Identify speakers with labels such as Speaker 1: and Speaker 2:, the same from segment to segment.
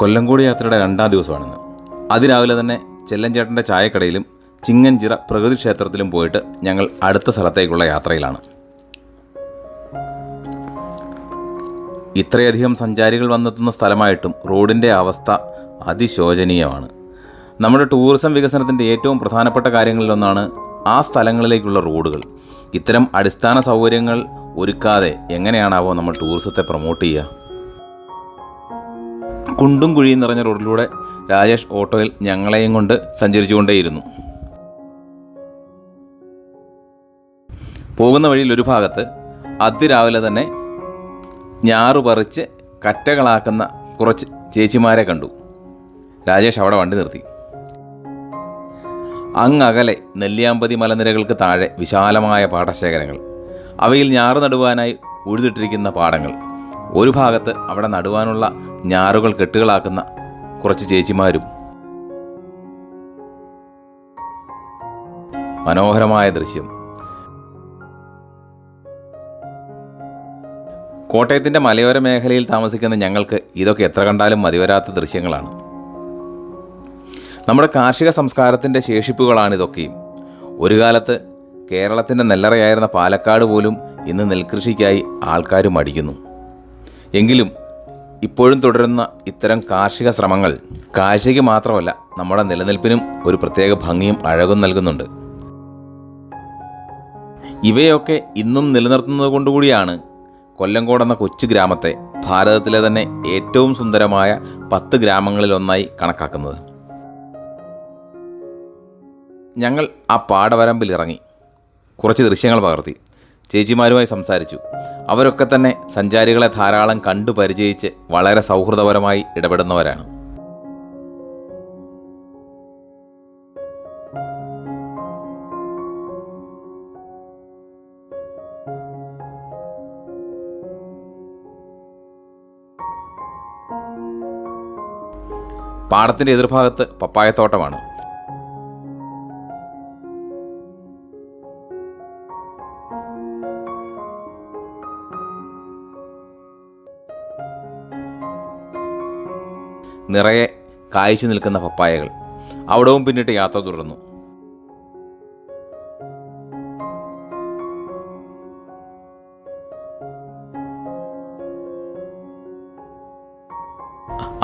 Speaker 1: കൊല്ലംകോട് യാത്രയുടെ രണ്ടാം ദിവസമാണിന്ന്. അതിരാവിലെ തന്നെ ചെല്ലഞ്ചേട്ടന്റെ ചായക്കടയിലും ചിങ്ങഞ്ചിറ പ്രകൃതി ക്ഷേത്രത്തിലും പോയിട്ട് ഞങ്ങൾ അടുത്ത സ്ഥലത്തേക്കുള്ള യാത്രയിലാണ്. ഇത്രയധികം സഞ്ചാരികൾ വന്നെത്തുന്ന സ്ഥലമായിട്ടും റോഡിന്റെ അവസ്ഥ അതിശോചനീയമാണ്. നമ്മുടെ ടൂറിസം വികസനത്തിന്റെ ഏറ്റവും പ്രധാനപ്പെട്ട കാര്യങ്ങളിലൊന്നാണ് ആ സ്ഥലങ്ങളിലേക്കുള്ള റോഡുകൾ. ഇത്തരം അടിസ്ഥാന സൗകര്യങ്ങൾ ഒരുക്കാതെ എങ്ങനെയാണാവോ നമ്മൾ ടൂറിസത്തെ പ്രൊമോട്ട് ചെയ്യുക? കുണ്ടും കുഴിയും നിറഞ്ഞ റോഡിലൂടെ രാജേഷ് ഓട്ടോയിൽ ഞങ്ങളെയും കൊണ്ട് സഞ്ചരിച്ചുകൊണ്ടേയിരുന്നു. പോകുന്ന വഴിയിൽ ഒരു ഭാഗത്ത് അതിരാവിലെ തന്നെ ഞാറു പറിച്ച് കറ്റകളാക്കുന്ന കുറച്ച് ചേച്ചിമാരെ കണ്ടു. രാജേഷ് അവിടെ വണ്ടി നിർത്തി. അങ്ങകലെ നെല്ലിയാമ്പതി മലനിരകൾക്ക് താഴെ വിശാലമായ പാടശേഖരങ്ങൾ. അവയിൽ ഞാറ് നടുവാനായി ഉഴുതിട്ടിരിക്കുന്ന പാടങ്ങൾ. ഒരു ഭാഗത്ത് അവിടെ നടുവാനുള്ള ഞാറുകൾ കെട്ടുകളാക്കുന്ന കുറച്ച് ചേച്ചിമാരും മനോഹരമായ ദൃശ്യം. കോട്ടയത്തിന്റെ മലയോര മേഖലയിൽ താമസിക്കുന്ന ഞങ്ങൾക്ക് ഇതൊക്കെ എത്ര കണ്ടാലും മതിവരാത്ത ദൃശ്യങ്ങളാണ്. നമ്മുടെ കാർഷിക സംസ്കാരത്തിന്റെ ശേഷിപ്പുകളാണ് ഇതൊക്കെയും. ഒരു കാലത്ത് കേരളത്തിന്റെ നെല്ലറയായിരുന്ന പാലക്കാട് പോലും ഇന്ന് നെൽകൃഷിക്കായി ആൾക്കാർ മടിക്കുന്നു. എങ്കിലും ഇപ്പോഴും തുടരുന്ന ഇത്തരം കാർഷിക ശ്രമങ്ങൾ കാഴ്ചയ്ക്ക് മാത്രമല്ല നമ്മുടെ നിലനിൽപ്പിനും ഒരു പ്രത്യേക ഭംഗിയും അഴകും നൽകുന്നുണ്ട്. ഇവയൊക്കെ ഇന്നും നിലനിർത്തുന്നത് കൊണ്ടുകൂടിയാണ് കൊല്ലങ്കോട് എന്ന കൊച്ചു ഗ്രാമത്തെ ഭാരതത്തിലെ തന്നെ ഏറ്റവും സുന്ദരമായ പത്ത് ഗ്രാമങ്ങളിലൊന്നായി കണക്കാക്കുന്നത്. ഞങ്ങൾ ആ പാടവരമ്പിൽ ഇറങ്ങി. കുറച്ച് ദൃശ്യങ്ങൾ പകർത്തി. ചേച്ചിമാരുമായി സംസാരിച്ചു. അവരൊക്കെ തന്നെ സഞ്ചാരികളെ ധാരാളം കണ്ടു പരിചയിച്ച് വളരെ സൗഹൃദപരമായി ഇടപെടുന്നവരാണ്. പാടത്തിന്റെ എതിർഭാഗത്ത് പപ്പായത്തോട്ടമാണ്. നിറയെ കായ്ച്ചു നിൽക്കുന്ന പപ്പായകൾ. അവിടവും പിന്നിട്ട് യാത്ര തുടർന്നു.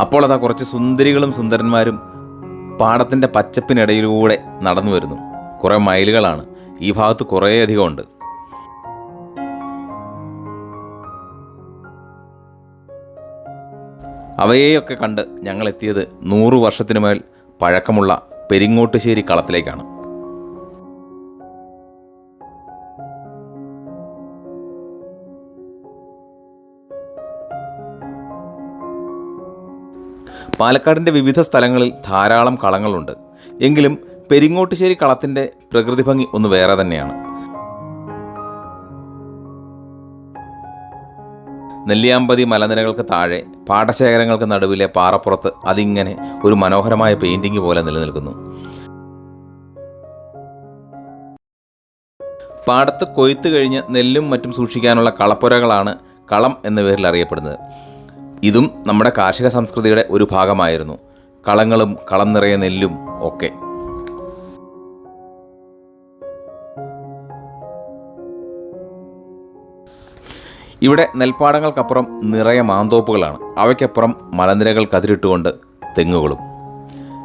Speaker 1: അപ്പോൾ അതാ കുറച്ച് സുന്ദരികളും സുന്ദരന്മാരും പാടത്തിന്റെ പച്ചപ്പിനിടയിലൂടെ നടന്നു വരുന്നു. കുറേ മൈലുകളാണ് ഈ ഭാഗത്ത് കുറേയധികം ഉണ്ട്. അവയെയൊക്കെ കണ്ട് ഞങ്ങൾ എത്തിയത് നൂറു വർഷത്തിനു മേൽ പഴക്കമുള്ള പെരിങ്ങോട്ടുശ്ശേരി കളത്തിലേക്കാണ്. പാലക്കാടിന്റെ വിവിധ സ്ഥലങ്ങളിൽ ധാരാളം കളങ്ങളുണ്ട്. എങ്കിലും പെരിങ്ങോട്ടുശ്ശേരി കളത്തിന്റെ പ്രകൃതി ഭംഗി ഒന്ന് വേറെ തന്നെയാണ്. നെല്ലിയാമ്പതി മലനിരകൾക്ക് താഴെ പാടശേഖരങ്ങൾക്ക് നടുവിലെ പാറപ്പുറത്ത് അതിങ്ങനെ ഒരു മനോഹരമായ പെയിന്റിംഗ് പോലെ നിലനിൽക്കുന്നു. പാടത്ത് കൊയ്ത്ത് കഴിഞ്ഞ് നെല്ലും മറ്റും സൂക്ഷിക്കാനുള്ള കളപ്പുരകളാണ് കളം എന്ന പേരിൽ അറിയപ്പെടുന്നത്. ഇതും നമ്മുടെ കാർഷിക സംസ്കൃതിയുടെ ഒരു ഭാഗമായിരുന്നു. കളങ്ങളും കളം നിറയെ നെല്ലും ഒക്കെ. ഇവിടെ നെൽപ്പാടങ്ങൾക്കപ്പുറം നിറയെ മാന്തോപ്പുകളാണ്. അവയ്ക്കപ്പുറം മലനിരകൾ കതിരിട്ടുകൊണ്ട് തെങ്ങുകളും.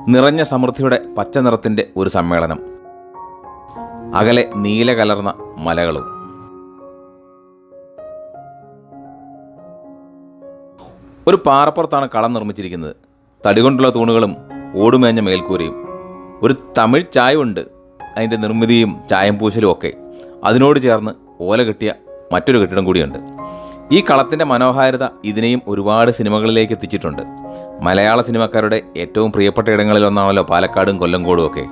Speaker 1: നിറഞ്ഞ സമൃദ്ധിയുടെ പച്ച നിറത്തിന്റെ ഒരു സമ്മേളനം. അകലെ നീല കലർന്ന മലകളും. ഒരു പാറപ്പുറത്താണ് കളം നിർമ്മിച്ചിരിക്കുന്നത്. തടികൊണ്ടുള്ള തൂണുകളും ഓടുമേഞ്ഞ മേൽക്കൂരയും. ഒരു തമിഴ് ചായയുണ്ട് അതിന്റെ നിർമ്മിതിയും ചായം പൂശലും ഒക്കെ. അതിനോട് ചേർന്ന് ഓല കെട്ടിയ മറ്റൊരു കെട്ടിടം കൂടിയുണ്ട്. ഈ കളത്തിന്റെ മനോഹാരിത ഇതിനെയും ഒരുപാട് സിനിമകളിലേക്ക് എത്തിച്ചിട്ടുണ്ട്. മലയാള സിനിമക്കാരുടെ ഏറ്റവും പ്രിയപ്പെട്ട ഇടങ്ങളിലൊന്നാണല്ലോ പാലക്കാടും കൊല്ലങ്കോടും ഒക്കെ.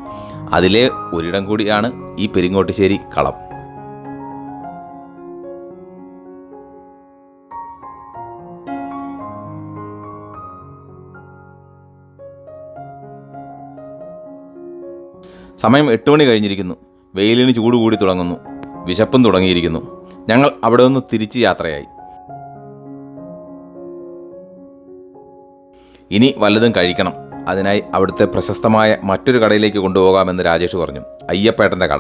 Speaker 1: അതിലെ ഒരിടം കൂടിയാണ് ഈ പെരിങ്ങോട്ടുശ്ശേരി കളം. സമയം എട്ട് മണി കഴിഞ്ഞിരിക്കുന്നു. വെയിലിന് ചൂട് കൂടി തുടങ്ങുന്നു. വിശപ്പും തുടങ്ങിയിരിക്കുന്നു. ഞങ്ങൾ അവിടെ നിന്ന് തിരിച്ച് യാത്രയായി. ഇനി വല്ലതും കഴിക്കണം. അതിനായി അവിടുത്തെ പ്രശസ്തമായ മറ്റൊരു കടയിലേക്ക് കൊണ്ടുപോകാമെന്ന് രാജേഷ് പറഞ്ഞു. അയ്യപ്പേട്ടന്റെ കട.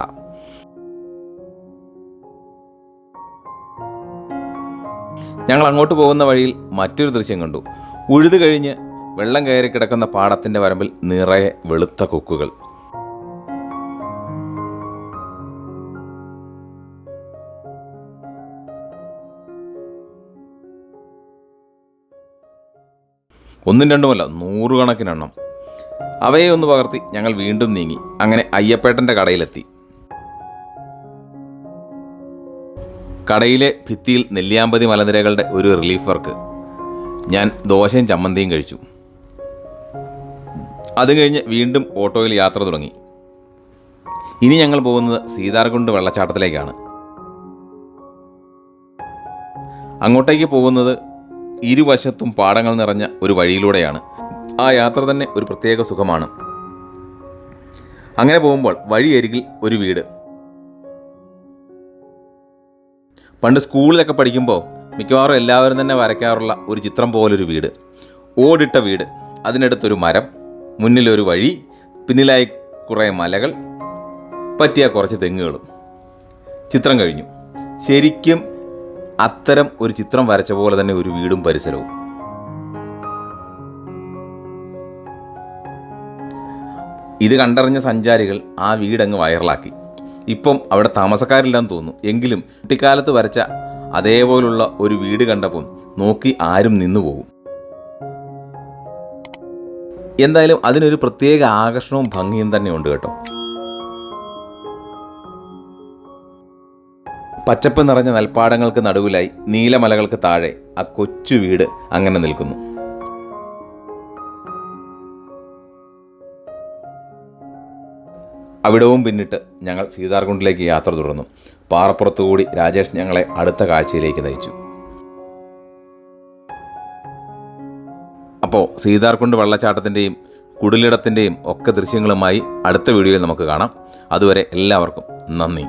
Speaker 1: ഞങ്ങൾ അങ്ങോട്ട് പോകുന്ന വഴിയിൽ മറ്റൊരു ദൃശ്യം കണ്ടു. ഉഴുതു കഴിഞ്ഞ് വെള്ളം കയറി കിടക്കുന്ന പാടത്തിന്റെ വരമ്പിൽ നിറയെ വെളുത്ത കൊക്കുകൾ. ഒന്നും രണ്ടുമല്ല നൂറുകണക്കിനെണ്ണം അവയെ ഒന്ന് പകർത്തി ഞങ്ങൾ വീണ്ടും നീങ്ങി. അങ്ങനെ അയ്യപ്പേട്ടന്റെ കടയിലെത്തി. കടയിലെ ഭിത്തിയിൽ നെല്ലിയാമ്പതി മലനിരകളുടെ ഒരു റിലീഫ് വർക്ക് ഞാൻ ദോശയും ചമ്മന്തിയും കഴിച്ചു. അത് കഴിഞ്ഞ് വീണ്ടും ഓട്ടോയിൽ യാത്ര തുടങ്ങി. ഇനി ഞങ്ങൾ പോകുന്നത് സീതാർകുണ്ട് വെള്ളച്ചാട്ടത്തിലേക്കാണ്. അങ്ങോട്ടേക്ക് പോകുന്നത് ഇരുവശത്തും പാടങ്ങൾ നിറഞ്ഞ ഒരു വഴിയിലൂടെയാണ്. ആ യാത്ര തന്നെ ഒരു പ്രത്യേക സുഖമാണ്. അങ്ങനെ പോകുമ്പോൾ വഴിയരികിൽ ഒരു വീട്. പണ്ട് സ്കൂളിലൊക്കെ പഠിക്കുമ്പോൾ മിക്കവാറും എല്ലാവരും തന്നെ വരയ്ക്കാറുള്ള ഒരു ചിത്രം പോലൊരു വീട്. ഓടിട്ട വീട്. അതിനടുത്തൊരു മരം മുന്നിലൊരു വഴി പിന്നിലായി കുറേ മലകൾ പറ്റിയ കുറച്ച് തെങ്ങുകളും. ചിത്രം കഴിഞ്ഞു. ശരിക്കും അത്തരം ഒരു ചിത്രം വരച്ച പോലെ തന്നെ ഒരു വീടും പരിസരവും. ഇത് കണ്ടറിഞ്ഞ സഞ്ചാരികൾ ആ വീടങ്ങ് വൈറലാക്കി. ഇപ്പം അവിടെ താമസക്കാരില്ലെന്ന് തോന്നുന്നു. എങ്കിലും കുട്ടിക്കാലത്ത് വരച്ച അതേപോലുള്ള ഒരു വീട് കണ്ടപ്പം നോക്കി ആരും നിന്നു പോകും. എന്തായാലും അതിനൊരു പ്രത്യേക ആകർഷണവും ഭംഗിയും തന്നെ ഉണ്ട് കേട്ടോ. പച്ചപ്പ് നിറഞ്ഞ നെൽപ്പാടങ്ങൾക്ക് നടുവിലായി നീലമലകൾക്ക് താഴെ ആ കൊച്ചു വീട് അങ്ങനെ നിൽക്കുന്നു. അവിടവും പിന്നിട്ട് ഞങ്ങൾ സീതാർകുണ്ടിലേക്ക് യാത്ര തുടർന്നു. പാറപ്പുറത്തു കൂടി രാജേഷ് ഞങ്ങളെ അടുത്ത കാഴ്ചയിലേക്ക് നയിച്ചു. അപ്പോൾ സീതാർകുണ്ട് വെള്ളച്ചാട്ടത്തിന്റെയും കുടിലിടത്തിന്റെയും ഒക്കെ ദൃശ്യങ്ങളുമായി അടുത്ത വീഡിയോയിൽ നമുക്ക് കാണാം. അതുവരെ എല്ലാവർക്കും നന്ദി.